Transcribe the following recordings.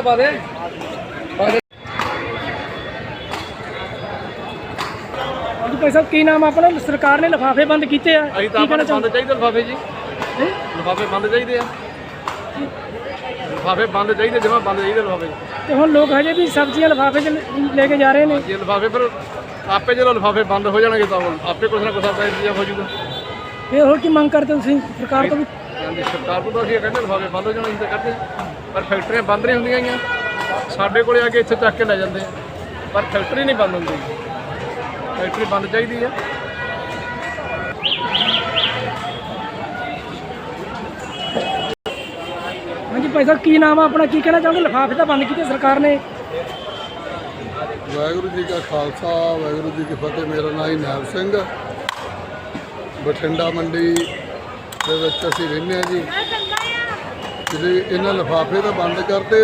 ਬਾਦੇ ਜੀ ਭਾਈ ਸਾਹਿਬ ਕੀ ਨਾਮ ਆਪਣਾ? ਸਰਕਾਰ ਨੇ ਲਿਫਾਫੇ ਬੰਦ ਕੀਤੇ ਆ। ਅਸੀਂ ਤਾਂ ਕੀ ਕਹਿਣਾ ਆਪਾਂ ਬੰਦ ਚਾਹੀਦੇ ਲਿਫਾਫੇ ਜੀ? ਲਿਫਾਫੇ ਬੰਦ ਚਾਹੀਦੇ ਆ। ਲਿਫਾਫੇ ਬੰਦ ਚਾਹੀਦੇ ਜਮਾ ਬੰਦ ਚਾਹੀਦੇ ਲਿਫਾਫੇ। ਤੇ ਹੁਣ ਲੋਕ ਹਜੇ ਵੀ ਸਬਜ਼ੀਆਂ ਲਿਫਾਫੇ 'ਚ ਲੈ- ਕੇ ਜਾ ਰਹੇ ਨੇ। ਜੇ ਲਿਫਾਫੇ ਫਿਰ ਆਪੇ ਜਦੋਂ ਲਿਫਾਫੇ ਬੰਦ ਹੋ ਜਾਣਗੇ ਤਾਂ ਆਪੇ ਕੁਛ ਨਾ ਕੁਛ ਆਪਦਾ ਇੰਤਜ਼ਾਮ ਹੋ ਜਾਊਗਾ। ਫਿਰ ਹੋਰ ਕੀ ਮੰਗ ਕਰਦੇ ਤੁਸੀਂ? ਸਰਕਾਰ ਤੋਂ ਵੀ ਹਾਂਜੀ ਸਰਕਾਰ ਤੋਂ ਤਾਂ ਅਸੀਂ ਇਹ ਕਹਿੰਦੇ ਲਿਫਾਫੇ ਬੰਦ ਹੋ ਜਾਣ ਅਸੀਂ ਤਾਂ। ਪਰ ਫੈਕਟਰੀਆਂ ਬੰਦ ਨਹੀਂ ਹੁੰਦੀਆਂ ਗੀਆਂ ਸਾਡੇ ਕੋਲੇ ਆ ਕੇ ਇੱਥੇ ਚੱਕ ਕੇ ਲੈ ਜਾਂਦੇ ਆ। ਪਰ ਫੈਕਟਰੀ ਨਹੀਂ ਬੰਦ ਹੁੰਦੀ। ਫੈਕਟਰੀ ਬੰਦ ਚਾਹੀਦੀ ਆ। ਹਾਂਜੀ ਭਾਈ ਸਾਹਿਬ ਕੀ ਨਾਮ ਆ ਆਪਣਾ? ਕੀ ਕਹਿਣਾ ਚਾਹੁੰਦੇ ਲਿਫਾਫੇ ਤਾਂ ਬੰਦ ਕੀਤੇ ਸਰਕਾਰ ਨੇ। ਵਾਹਿਗੁਰੂ ਜੀ ਕਾ ਖਾਲਸਾ ਵਾਹਿਗੁਰੂ ਜੀ ਕੀ ਫਤਿਹ। ਮੇਰਾ ਨਾਮ ਹੈ ਨੈਬ ਸਿੰਘ। ਬਠਿੰਡਾ ਮੰਡੀ ਦੇ ਵਿੱਚ ਅਸੀਂ ਰਹਿੰਦੇ ਹਾਂ ਜੀ। ਜਿਹੜੇ ਇਹਨਾਂ ਲਿਫਾਫੇ ਦਾ ਬੰਦ ਕਰਦੇ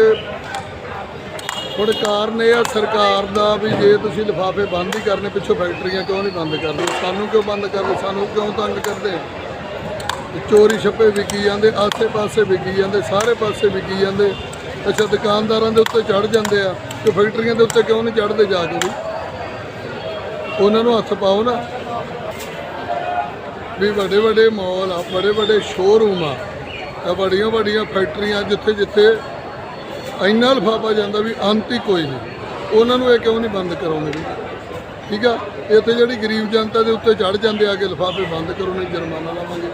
ਹੁਣ ਕਾਰਨ ਇਹ ਆ ਸਰਕਾਰ ਦਾ ਵੀ ਜੇ ਤੁਸੀਂ ਲਿਫਾਫੇ ਬੰਦ ਹੀ ਕਰਨੇ, ਪਿੱਛੋਂ ਫੈਕਟਰੀਆਂ ਕਿਉਂ ਨਹੀਂ ਬੰਦ ਕਰਦੇ? ਸਾਨੂੰ ਕਿਉਂ ਬੰਦ ਕਰਦੇ? ਸਾਨੂੰ ਕਿਉਂ ਤੰਗ ਕਰਦੇ? ਚੋਰੀ ਛੱਪੇ ਵਿਕੀ ਜਾਂਦੇ, ਆਸੇ-ਪਾਸੇ ਵਿਕੀ ਜਾਂਦੇ, ਸਾਰੇ ਪਾਸੇ ਵਿਕੀ ਜਾਂਦੇ। ਅੱਛਾ, ਦੁਕਾਨਦਾਰਾਂ ਦੇ ਉੱਤੇ ਚੜ ਜਾਂਦੇ ਆ। ਤੇ ਫੈਕਟਰੀਆਂ ਦੇ ਉੱਤੇ ਕਿਉਂ ਨਹੀਂ ਚੜਦੇ ਜਾ ਕੇ ਵੀ ਉਹਨਾਂ ਨੂੰ ਹੱਥ ਪਾਓ ਨਾ। ਵੀ ਵੱਡੇ ਵੱਡੇ ਮਾਲ ਆ ਬੜੇ ਵੱਡੇ ਸ਼ੋਰੂਮ ਆ। ਤਾਂ ਬੜੀਆਂ ਵੱਡੀਆਂ ਫੈਕਟਰੀਆਂ ਜਿੱਥੇ ਜਿੱਥੇ ਇੰਨਾ ਲਿਫਾਫਾ ਜਾਂਦਾ ਵੀ ਅੰਤ ਹੀ ਕੋਈ ਨਹੀਂ। ਉਹਨਾਂ ਨੂੰ ਇਹ ਕਿਉਂ ਨਹੀਂ ਬੰਦ ਕਰਾਉਂਦੇ ਵੀ? ਠੀਕ ਆ? ਇੱਥੇ ਜਿਹੜੀ ਗਰੀਬ ਜਨਤਾ ਦੇ ਉੱਤੇ ਚੜ ਜਾਂਦੇ ਆ ਕਿ ਲਿਫਾਫੇ ਬੰਦ ਕਰੋ ਨਹੀਂ ਜੁਰਮਾਨਾ ਲਾਵਾਂਗੇ।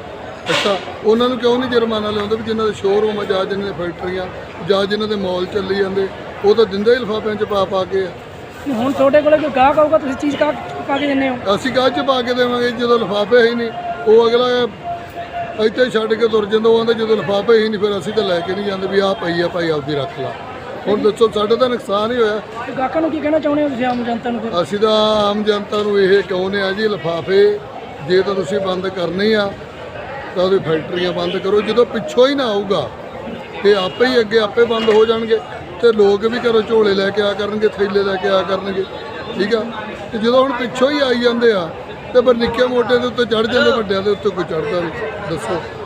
ਅੱਛਾ ਉਹਨਾਂ ਨੂੰ ਕਿਉਂ ਨਹੀਂ ਜੁਰਮਾਨਾ ਲਾਉਂਦੇ ਵੀ ਜਿਨ੍ਹਾਂ ਦੇ ਸ਼ੋਰੂਮ ਆ ਜਾਂ ਜਿਨ੍ਹਾਂ ਦੇ ਫੈਕਟਰੀਆਂ ਜਾਂ ਜਿਨ੍ਹਾਂ ਦੇ ਮਾਲ ਚੱਲੀ ਜਾਂਦੇ? ਉਹ ਤਾਂ ਦਿੰਦੇ ਹੀ ਲਿਫਾਫਿਆਂ 'ਚ ਪਾ ਪਾ ਕੇ ਆ। ਹੁਣ ਤੁਹਾਡੇ ਕੋਲੇ ਕੋਈ ਗਾਹਕ ਆਊਗਾ ਤੁਸੀਂ ਚੀਜ਼ ਕਾ ਪਾ ਕੇ ਦਿੰਦੇ ਹੋ? ਅਸੀਂ ਕਾਹ 'ਚ ਪਾ ਕੇ ਦੇਵਾਂਗੇ ਜਦੋਂ ਲਿਫਾਫੇ ਹੀ ਨਹੀਂ। ਉਹ ਅਗਲਾ ਇੱਥੇ ਛੱਡ ਕੇ ਤੁਰ ਜਾਂਦਾ ਉਹ ਆਂਦਾ ਜਦੋਂ ਲਿਫਾਫੇ ਹੀ ਨਹੀਂ ਫਿਰ ਅਸੀਂ ਤਾਂ ਲੈ ਕੇ ਨਹੀਂ ਜਾਂਦੇ ਵੀ ਆਹ ਪਈ ਆ ਭਾਈ ਆਪਦੀ ਰੱਖ ਲਾ। ਹੁਣ ਦੱਸੋ ਸਾਡਾ ਤਾਂ ਨੁਕਸਾਨ ਹੀ ਹੋਇਆ। ਤੇ ਗਾਹਕਾਂ ਨੂੰ ਕੀ ਕਹਿਣਾ ਚਾਹੁੰਦੇ ਹੋ ਤੁਸੀਂ ਆਮ ਜਨਤਾ ਨੂੰ ਫਿਰ? ਅਸੀਂ ਤਾਂ ਆਮ ਜਨਤਾ ਨੂੰ ਇਹ ਕਹਿੰਦੇ ਆ ਜੀ ਲਿਫਾਫੇ ਜੇ ਤਾਂ ਤੁਸੀਂ ਬੰਦ ਕਰਨੇ ਆ ਤਾਂ ਉਹਦੀ ਫੈਕਟਰੀਆਂ ਬੰਦ ਕਰੋ। ਜਦੋਂ ਪਿੱਛੋਂ ਹੀ ਨਾ ਆਊਗਾ ਤੇ ਆਪੇ ਹੀ ਅੱਗੇ ਆਪੇ ਬੰਦ ਹੋ ਜਾਣਗੇ। ਤੇ ਲੋਕ ਵੀ ਘਰੋਂ ਝੋਲੇ ਲੈ ਕੇ ਆ ਕਰਨਗੇ ਥੈਲੇ ਲੈ ਕੇ ਆ ਕਰਨਗੇ ਠੀਕ ਆ? ਤੇ ਜਦੋਂ ਹੁਣ ਪਿੱਛੋਂ ਹੀ ਆਈ ਜਾਂਦੇ ਆ ਤੇ ਪਰ ਨਿੱਕੇ ਮੋਟੇ ਦੇ ਉੱਤੇ ਚੜ ਜਾਂਦੇ, ਵੱਡਿਆਂ ਦੇ ਉੱਤੇ ਕੋਈ ਚੜਦਾ ਨਹੀਂ, ਦੱਸੋ।